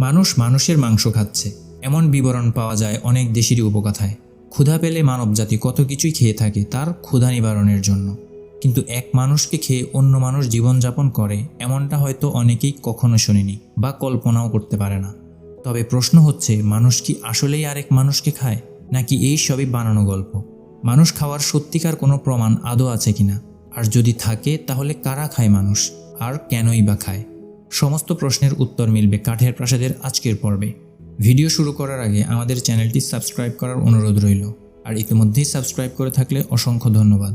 মানুষ মানুষের মাংস খাচ্ছে। এমন বিবরণ পাওয়া যায় অনেক দেশেরই উপকথায়। ক্ষুধা পেলে মানবজাতি কত কিছুই খেয়ে থাকে তার ক্ষুধা নিবারণের জন্য। কিন্তু এক মানুষকে খেয়ে অন্য মানুষ জীবনযাপন করে, এমনটা হয়তো অনেকেই কখনো শোনেনি বা কল্পনাও করতে পারে না। তবে প্রশ্ন হচ্ছে, মানুষ কি আসলেই আরেক মানুষকে খায়? নাকি এই সবই বানানো গল্প? মানুষ খাওয়ার সত্যিকার কোনো প্রমাণ আদৌ আছে কিনা? আর যদি থাকে, তাহলে কারা খায় মানুষ? আর কেনই বা খায়? সমস্ত প্রশ্নের উত্তর মিলবে কাঠের প্রাসাদের আজকের পর্বে। ভিডিও শুরু করার আগে আমাদের চ্যানেলটি সাবস্ক্রাইব করার অনুরোধ রইল। আর ইতিমধ্যেই সাবস্ক্রাইব করে থাকলে অসংখ্য ধন্যবাদ।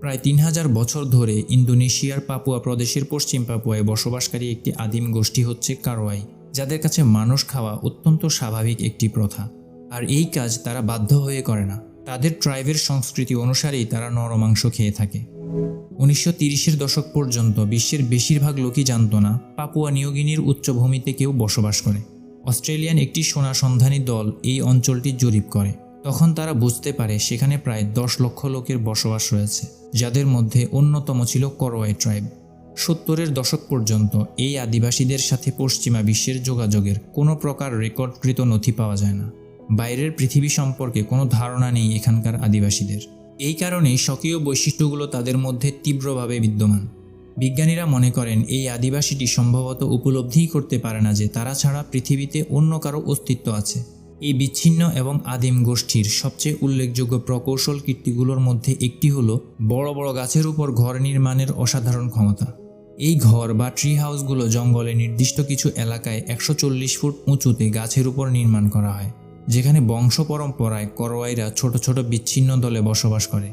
প্রায় তিন হাজার বছর ধরে ইন্দোনেশিয়ার পাপুয়া প্রদেশের পশ্চিম পাপুয়ায় বসবাসকারী একটি আদিম গোষ্ঠী হচ্ছে কারোয়াই যাদের কাছে মানুষ খাওয়া অত্যন্ত স্বাভাবিক একটি প্রথা। আর এই কাজ তারা বাধ্য হয়ে করে না। তাদের ট্রাইবের সংস্কৃতি অনুসারেই তারা নরমাংস খেয়ে থাকে। উনিশশো তিরিশের দশক পর্যন্ত বিশ্বের বেশিরভাগ লোকই জানত না পাপুয়া নিউগিনির উচ্চভূমিতে কেউ বসবাস করে। অস্ট্রেলিয়ান একটি সোনা সন্ধানী দল এই অঞ্চলটি জরিপ করে। তখন তারা বুঝতে পারে সেখানে প্রায় দশ লক্ষ লোকের বসবাস রয়েছে, যাদের মধ্যে অন্যতম ছিল করোয়াই ট্রাইব। সত্তরের দশক পর্যন্ত এই আদিবাসীদের সাথে পশ্চিমা বিশ্বের যোগাযোগের কোনো প্রকার রেকর্ডকৃত নথি পাওয়া যায় না। বাইরের পৃথিবী সম্পর্কে কোনো ধারণা নেই এখানকার আদিবাসীদের। এই কারণেই স্বকীয় বৈশিষ্ট্যগুলো তাদের মধ্যে তীব্রভাবে বিদ্যমান। বিজ্ঞানীরা মনে করেন এই আদিবাসীটি সম্ভবত উপলব্ধিই করতে পারে না যে তারা ছাড়া পৃথিবীতে অন্য কারও অস্তিত্ব আছে। এই বিচ্ছিন্ন এবং আদিম গোষ্ঠীর সবচেয়ে উল্লেখযোগ্য প্রকৌশল কীর্তিগুলোর মধ্যে একটি হল বড় বড় গাছের উপর ঘর নির্মাণের অসাধারণ ক্ষমতা। এই ঘর বা ট্রি হাউসগুলো জঙ্গলে নির্দিষ্ট কিছু এলাকায় একশো চল্লিশ ফুট উঁচুতে গাছের উপর নির্মাণ করা হয়, যেখানে বংশ পরম্পরায় করোয়াইরা ছোট ছোট বিচ্ছিন্ন দলে বসবাস করে।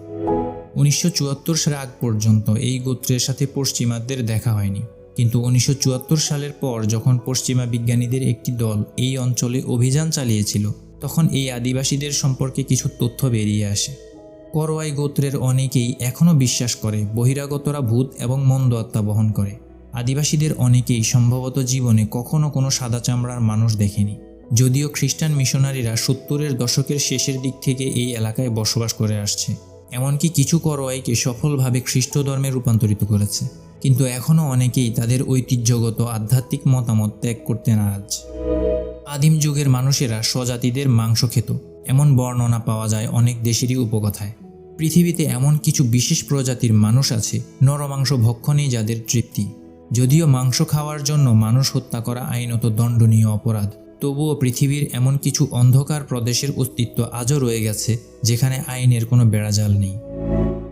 উনিশশো চুয়াত্তর সালে আগ পর্যন্ত এই গোত্রের সাথে পশ্চিমাদের দেখা হয়নি, কিন্তু উনিশশো চুয়াত্তর সালের পর যখন পশ্চিমা বিজ্ঞানীদের একটি দল এই অঞ্চলে অভিযান চালিয়েছিল, তখন এই আদিবাসীদের সম্পর্কে কিছু তথ্য বেরিয়ে আসে। করোয়াই গোত্রের অনেকেই এখনও বিশ্বাস করে, বহিরাগতরা ভূত এবং মন্দ আত্মা বহন করে। আদিবাসীদের অনেকেই সম্ভবত জীবনে কখনো কোনো সাদা চামড়ার মানুষ দেখেনি। যদিও খ্রিস্টান মিশনারিরা সত্তরের দশকের শেষের দিক থেকে এই এলাকায় বসবাস করে আসছে। এমনকি কিছু করোয়াইকে সফলভাবে খ্রিস্ট ধর্মে রূপান্তরিত করেছে। কিন্তু এখনও অনেকেই তাদের ঐতিহ্যগত আধ্যাত্মিক মতামত ত্যাগ করতে নারাজ। আদিম যুগের মানুষেরা স্বজাতিদের মাংস খেত। এমন বর্ণনা পাওয়া যায় অনেক দেশেরই উপকথায়। পৃথিবীতে এমন কিছু বিশেষ প্রজাতির মানুষ আছে, নরমাংস ভক্ষণেই যাদের তৃপ্তি। যদিও মাংস খাওয়ার জন্য মানুষ হত্যা করা আইনত দণ্ডনীয় অপরাধ, তবুও পৃথিবীর এমন কিছু অন্ধকার প্রদেশের অস্তিত্ব আজও রয়ে গেছে, যেখানে আইনের কোনো বেড়াজাল নেই।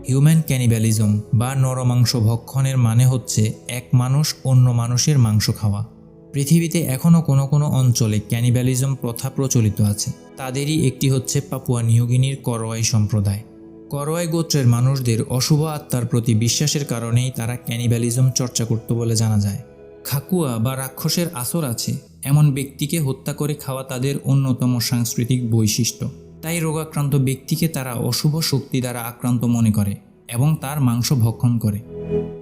হিউম্যান ক্যানিব্যালিজম বা নরমাংস ভক্ষণের মানে হচ্ছে এক মানুষ অন্য মানুষের মাংস খাওয়া। পৃথিবীতে এখনও কোনো কোনো অঞ্চলে ক্যানিব্যালিজম প্রথা প্রচলিত আছে। তাদেরই একটি হচ্ছে পাপুয়া নিউগিনির করোয়াই সম্প্রদায়। করোয়াই গোত্রের মানুষদের অশুভ আত্মার প্রতি বিশ্বাসের কারণেই তারা ক্যানিব্যালিজম চর্চা করত বলে জানা যায়। খাকুয়া বা রাক্ষসের আসর আছে, এমন ব্যক্তিকে হত্যা করে খাওয়া তাদের অন্যতম সাংস্কৃতিক বৈশিষ্ট্য। তাই রোগাক্রান্ত ব্যক্তিকে তারা অশুভ শক্তি দ্বারা আক্রান্ত মনে করে এবং তার মাংস ভক্ষণ করে।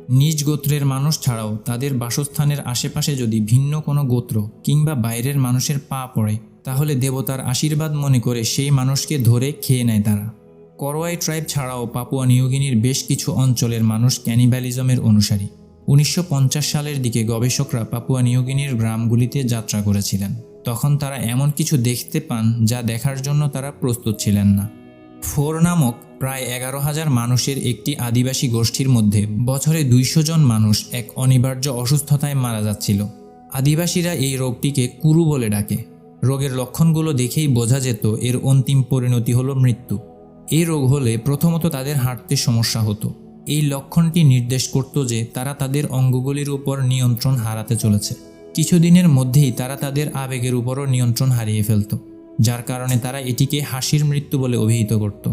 নিজ গোত্রের মানুষ ছাড়াও তাদের বাসস্থানের আশেপাশে যদি ভিন্ন কোনো গোত্র কিংবা বাইরের মানুষের পা পড়ে, তাহলে দেবতার আশীর্বাদ মনে করে সেই মানুষকে ধরে খেয়ে নেয় তারা। করোয়াই ট্রাইব ছাড়াও পাপুয়া নিউগিনির বেশ কিছু অঞ্চলের মানুষ ক্যানিব্যালিজমের অনুসারী। উনিশশো পঞ্চাশ সালের দিকে গবেষকরা পাপুয়া নিউগিনির গ্রামগুলিতে যাত্রা করেছিলেন। তখন তারা এমন কিছু দেখতে পান যা দেখার জন্য তারা প্রস্তুত ছিলেন না। ফোর নামক প্রায় এগারো হাজার মানুষের একটি আদিবাসী গোষ্ঠীর মধ্যে বছরে দুইশো জন মানুষ এক অনিবার্য অসুস্থতায় মারা যাচ্ছিল। আদিবাসীরা এই রোগটিকে কুরু বলে ডাকে। রোগের লক্ষণগুলো দেখেই বোঝা যেত এর অন্তিম পরিণতি হলো মৃত্যু। এই রোগ হলে প্রথমত তাদের হাঁটতে সমস্যা হতো। এই লক্ষণটি নির্দেশ করত যে তারা তাদের অঙ্গগুলির উপর নিয়ন্ত্রণ হারাতে চলেছে। কিছুদিনের মধ্যেই তারা তাদের আবেগের উপরও নিয়ন্ত্রণ হারিয়ে ফেলত, যার কারণে তারা এটিকে হাসির মৃত্যু বলে অভিহিত করত।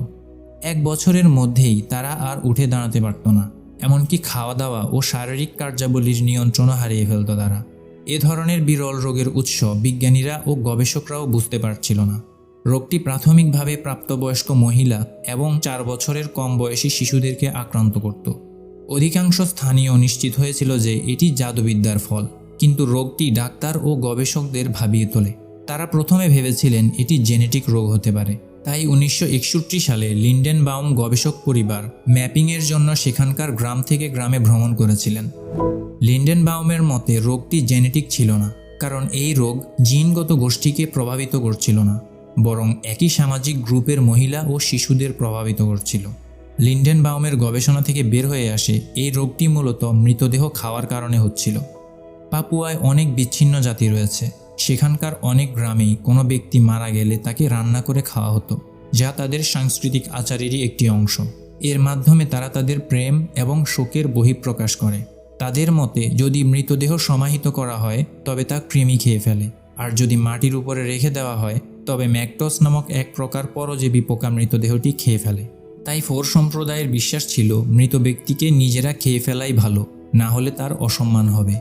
এক বছরের মধ্যেই তারা আর উঠে দাঁড়াতে পারত না, এমনকি খাওয়া দাওয়া ও শারীরিক কার্যাবলীর নিয়ন্ত্রণও হারিয়ে ফেলত তারা। এ ধরনের বিরল রোগের উৎস বিজ্ঞানীরা ও গবেষকরাও বুঝতে পারছিল না। রোগটি প্রাথমিকভাবে প্রাপ্তবয়স্ক মহিলা এবং চার বছরের কম বয়সী শিশুদেরকে আক্রান্ত করত। অধিকাংশ স্থানীয় নিশ্চিত হয়েছিল যে এটি জাদুবিদ্যার ফল, কিন্তু রোগটি ডাক্তার ও গবেষকদের ভাবিয়ে তোলে। তারা প্রথমে ভেবেছিলেন এটি জেনেটিক রোগ হতে পারে। তাই উনিশশো একষট্টি সালে লিন্ডেন বাউম গবেষক পরিবার ম্যাপিংয়ের জন্য সেখানকার গ্রাম থেকে গ্রামে ভ্রমণ করেছিলেন। লিন্ডেন বাউমের মতে রোগটি জেনেটিক ছিল না, কারণ এই রোগ জিনগত গোষ্ঠীকে প্রভাবিত করছিল না। বরং একই সামাজিক গ্রুপের মহিলা ও শিশুদের প্রভাবিত করছিল। লিন্ডেন বাউমের গবেষণা থেকে বের হয়ে আসে, এই রোগটি মূলত মৃতদেহ খাওয়ার কারণে হচ্ছিল। পাপুয়ায় অনেক বিচ্ছিন্ন জাতি রয়েছে। সেখানকার অনেক গ্রামেই কোনো ব্যক্তি মারা গেলে তাকে রান্না করে খাওয়া হতো, যা তাদের সাংস্কৃতিক আচারেরই একটি অংশ। এর মাধ্যমে তারা তাদের প্রেম এবং শোকের বহিঃপ্রকাশ করে। তাদের মতে, যদি মৃতদেহ সমাহিত করা হয়, তবে তা কৃমি খেয়ে ফেলে, আর যদি মাটির উপরে রেখে দেওয়া হয় তবে ম্যাকটস নামক এক প্রকার পরজীবী পোকা মৃতদেহটি খেয়ে ফেলে। তাই ফোর সম্প্রদায়ের বিশ্বাস ছিল, মৃত ব্যক্তিকে নিজেরা খেয়ে ফেলাই ভালো, না হলে তার অসম্মান হবে।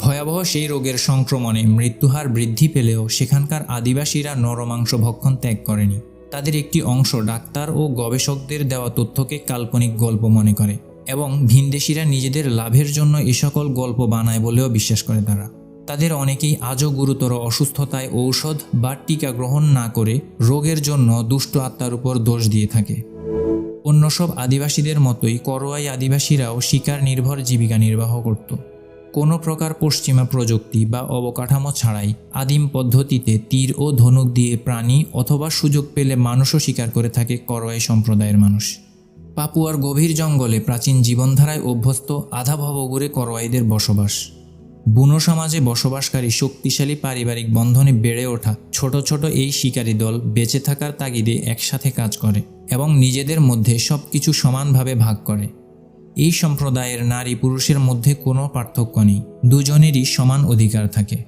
ভয়াবহ সেই রোগের সংক্রমণে মৃত্যুহার বৃদ্ধি পেলেও সেখানকার আদিবাসীরা নরমাংস ভক্ষণ ত্যাগ করেনি। তাদের একটি অংশ ডাক্তার ও গবেষকদের দেওয়া তথ্যকে কাল্পনিক গল্প মনে করে এবং ভিনদেশীরা নিজেদের লাভের জন্য এ সকল গল্প বানায় বলেও বিশ্বাস করে তারা। তাদের অনেকেই আজও গুরুতর অসুস্থতায় ঔষধ বা টিকা গ্রহণ না করে রোগের জন্য দুষ্ট আত্মার উপর দোষ দিয়ে থাকে। অন্য সব আদিবাসীদের মতোই করোয়াই আদিবাসীরাও শিকার নির্ভর জীবিকা নির্বাহ করত। কোনো প্রকার পশ্চিমা প্রযুক্তি বা অবকাঠামো ছাড়াই আদিম পদ্ধতিতে তীর ও ধনুক দিয়ে প্রাণী অথবা সুযোগ পেলে মানুষও শিকার করে থাকে করোয়াই সম্প্রদায়ের মানুষ। পাপুয়ার গভীর জঙ্গলে প্রাচীন জীবনধারায় অভ্যস্ত আধা ভবগুড়ে করোয়াইদের বসবাস। বুনো সমাজে বসবাসকারী শক্তিশালী পারিবারিক বন্ধনে বেড়ে ওঠা ছোট ছোট এই শিকারী দল বেঁচে থাকার তাগিদে একসাথে কাজ করে এবং নিজেদের মধ্যে সব কিছু সমানভাবে ভাগ করে। এই সম্প্রদায়ের নারী পুরুষের মধ্যে কোনো পার্থক্য নেই, দুজনেরই সমান অধিকার থাকে।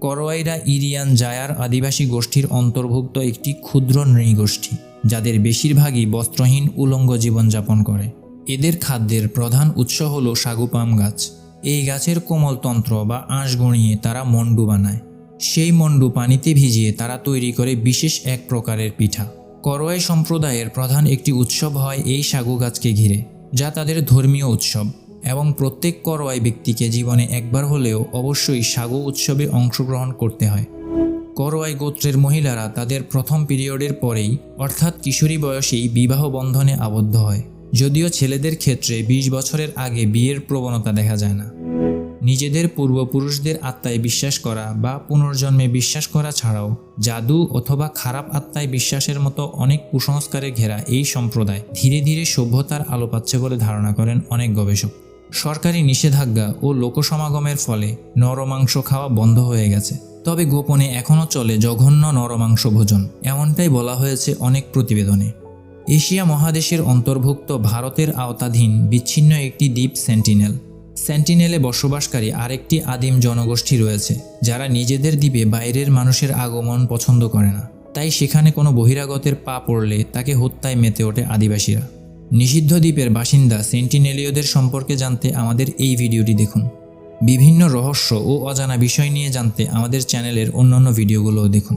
করোয়াইরা ইরিয়ান জায়ার আদিবাসী গোষ্ঠীর অন্তর্ভুক্ত একটি ক্ষুদ্র নৃগোষ্ঠী, যাদের বেশিরভাগই বস্ত্রহীন উলঙ্গ জীবনযাপন করে। এদের খাদ্যের প্রধান উৎস হল সাগুপাম গাছ। এই গাছের কোমলতন্ত্র বা আঁশ গড়িয়ে তারা মন্ডু বানায়। সেই মন্ডু পানিতে ভিজিয়ে তারা তৈরি করে বিশেষ এক প্রকারের পিঠা। করোয়াই সম্প্রদায়ের প্রধান একটি উৎসব হয় এই সাগু গাছকে ঘিরে, যা তাদের ধর্মীয় উৎসব এবং প্রত্যেক করোয়াই ব্যক্তিকে জীবনে একবার হলেও অবশ্যই সাগু উৎসবে অংশগ্রহণ করতে হয়। করোয়াই গোত্রের মহিলারা তাদের প্রথম পিরিয়ডের পরেই, অর্থাৎ কিশোরী বয়সেই বিবাহ বন্ধনে আবদ্ধ হয়, যদিও ছেলেদের ক্ষেত্রে ২০ বছরের আগে বিয়ের প্রবণতা দেখা যায় না। নিজেদের পূর্বপুরুষদের আত্মায় বিশ্বাস করা বা পুনর্জন্মে বিশ্বাস করা ছাড়াও জাদু অথবা খারাপ আত্মায় বিশ্বাসের মতো অনেক কুসংস্কারে ঘেরা এই সম্প্রদায় ধীরে ধীরে সভ্যতার আলো পাচ্ছে বলে ধারণা করেন অনেক গবেষক। সরকারি নিষেধাজ্ঞা ও লোকসমাগমের ফলে নরমাংস খাওয়া বন্ধ হয়ে গেছে। তবে গোপনে এখনও চলে জঘন্য নরমাংস ভোজন, এমনটাই বলা হয়েছে অনেক প্রতিবেদনে। এশিয়া মহাদেশের অন্তর্ভুক্ত ভারতের আওতাধীন বিচ্ছিন্ন একটি দ্বীপ সেন্টিনেল। সেন্টিনেলে বসবাসকারী আরেকটি আদিম জনগোষ্ঠী রয়েছে, যারা নিজেদের দ্বীপে বাইরের মানুষের আগমন পছন্দ করে না। তাই সেখানে কোনো বহিরাগতের পা পড়লে তাকে হত্যায় মেতে ওঠে আদিবাসীরা। নিষিদ্ধ দ্বীপের বাসিন্দা সেন্টিনেলীয়দের সম্পর্কে জানতে আমাদের এই ভিডিওটি দেখুন। বিভিন্ন রহস্য ও অজানা বিষয় নিয়ে জানতে আমাদের চ্যানেলের অন্যান্য ভিডিওগুলোও দেখুন।